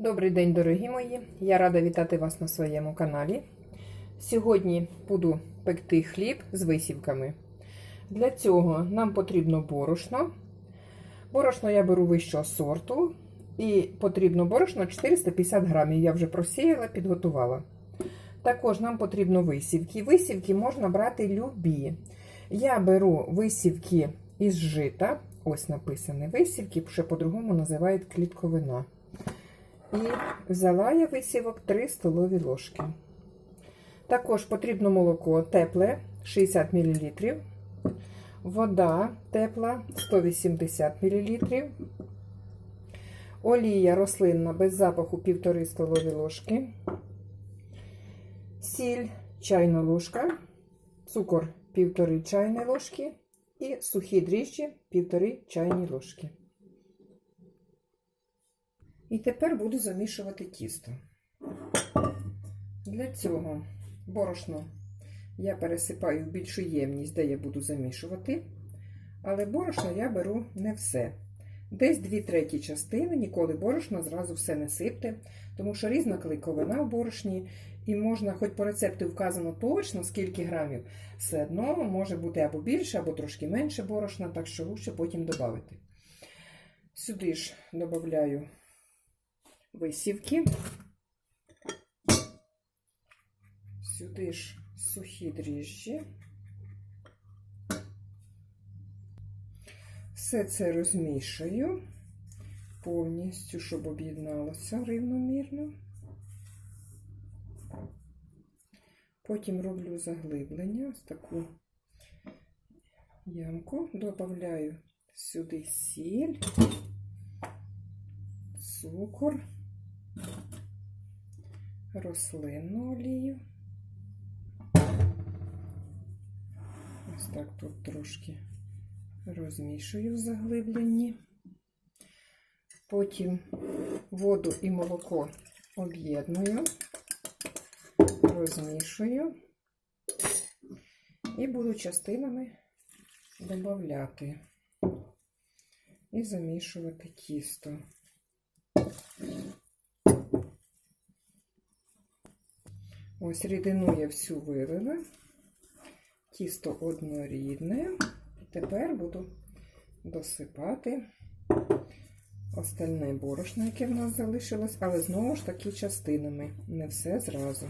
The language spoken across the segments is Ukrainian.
Добрий день, дорогі мої! Я рада вітати вас на своєму каналі. Сьогодні буду пекти хліб з висівками. Для цього нам потрібно борошно. Борошно я беру вищого сорту. І потрібно борошно 450 грамів. Я вже просіяла, підготувала. Також нам потрібно висівки. Висівки можна брати любі. Я беру висівки із жита. Ось написані висівки, ще по-другому називають клітковина. І взяла я висівок 3 столові ложки. Також потрібно молоко тепле 60 мл, вода тепла 180 мл, олія рослинна без запаху 1,5 столові ложки, сіль чайна ложка, цукор 1,5 чайної ложки і сухі дріжджі 1,5 чайні ложки. І тепер буду замішувати тісто. Для цього борошно я пересипаю в більшу ємність, де я буду замішувати. Але борошно я беру не все. Десь 2 треті частини, ніколи борошно зразу все не сипте, тому що різна клейковина в борошні, і можна, хоч по рецепту вказано точно, скільки грамів, все одно може бути або більше, або трошки менше борошна, так що лучше потім додати. Сюди ж додаю висівки. Сюди ж сухі дріжджі. Все це розмішую повністю, щоб об'єдналося рівномірно. Потім роблю заглиблення, ось таку ямку, додаю сюди сіль, цукор рослинну олію. Ось так тут трошки розмішую в заглибленні. Потім воду і молоко об'єдную, розмішую і буду частинами додати і замішувати тісто. Ось рідину я всю вилила, тісто однорідне. Тепер буду досипати остальне борошно, яке в нас залишилось, але знову ж таки частинами, не все зразу.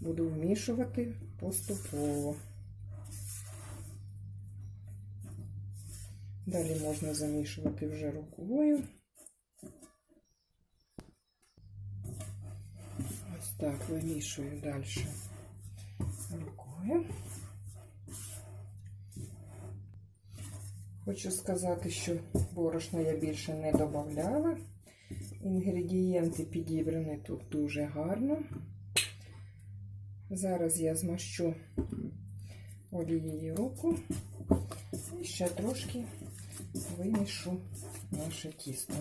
Буду вмішувати поступово. Далі можна замішувати вже рукою. Так вимішую далі рукою. Хочу сказати, що борошна я більше не додавала. Інгредієнти підібрані тут дуже гарно. Зараз я змащу олією руку і ще трошки вимішу наше тісто.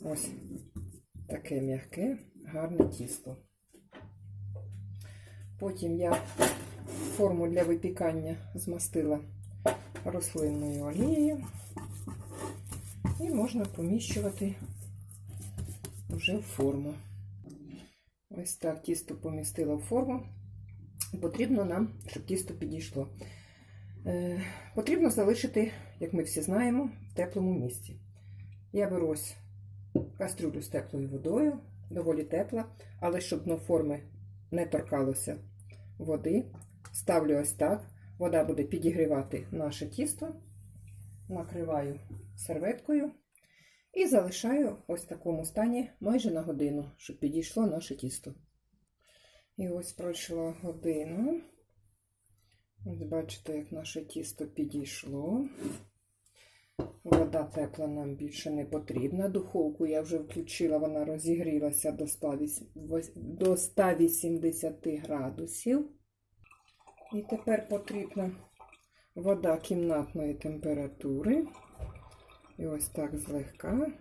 Ось таке м'яке, гарне тісто. Потім я форму для випікання змастила рослинною олією і можна поміщувати вже в форму. Ось так тісто помістила в форму. Потрібно нам, щоб тісто підійшло. Е, потрібно залишити, як ми всі знаємо, в теплому місці. Я беру ось кастрюлю з теплою водою, доволі тепла, але щоб дно форми не торкалося води, ставлю ось так. Вода буде підігрівати наше тісто, накриваю серветкою і залишаю ось в такому стані майже на годину, щоб підійшло наше тісто. І ось пройшла година. Ось бачите, як наше тісто підійшло. Вода тепла нам більше не потрібна. Духовку я вже включила, вона розігрілася до 180 градусів. І тепер потрібна вода кімнатної температури. І ось так злегка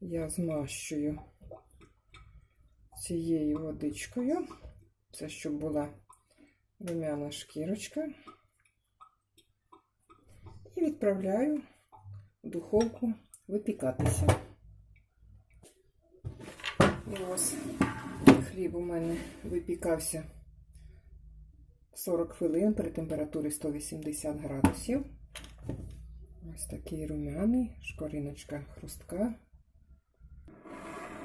я змащую цією водичкою. Це щоб була румяна шкірочка. Відправляю в духовку випікатися. І ось хліб у мене випікався 40 хвилин при температурі 180 градусів. Ось такий румяний, шкориночка хрустка.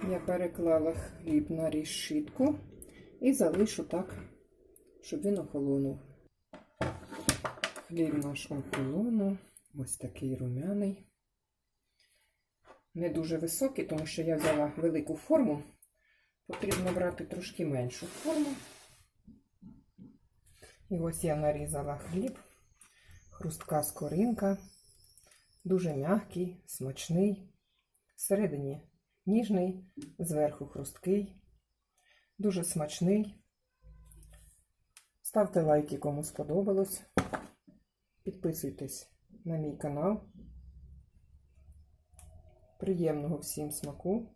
Я переклала хліб на рішитку і залишу так, щоб він охолонув. Хліб наш охолонув. Ось такий румяний. Не дуже високий, тому що я взяла велику форму. Потрібно брати трошки меншу форму. І ось я нарізала хліб, хрустка скоринка, дуже м'який, смачний, всередині ніжний, зверху хрусткий, дуже смачний. Ставте лайки, кому сподобалось. Підписуйтесь на мій канал. Приємного всім смаку.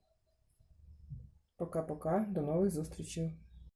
Пока-пока, до нових зустрічей.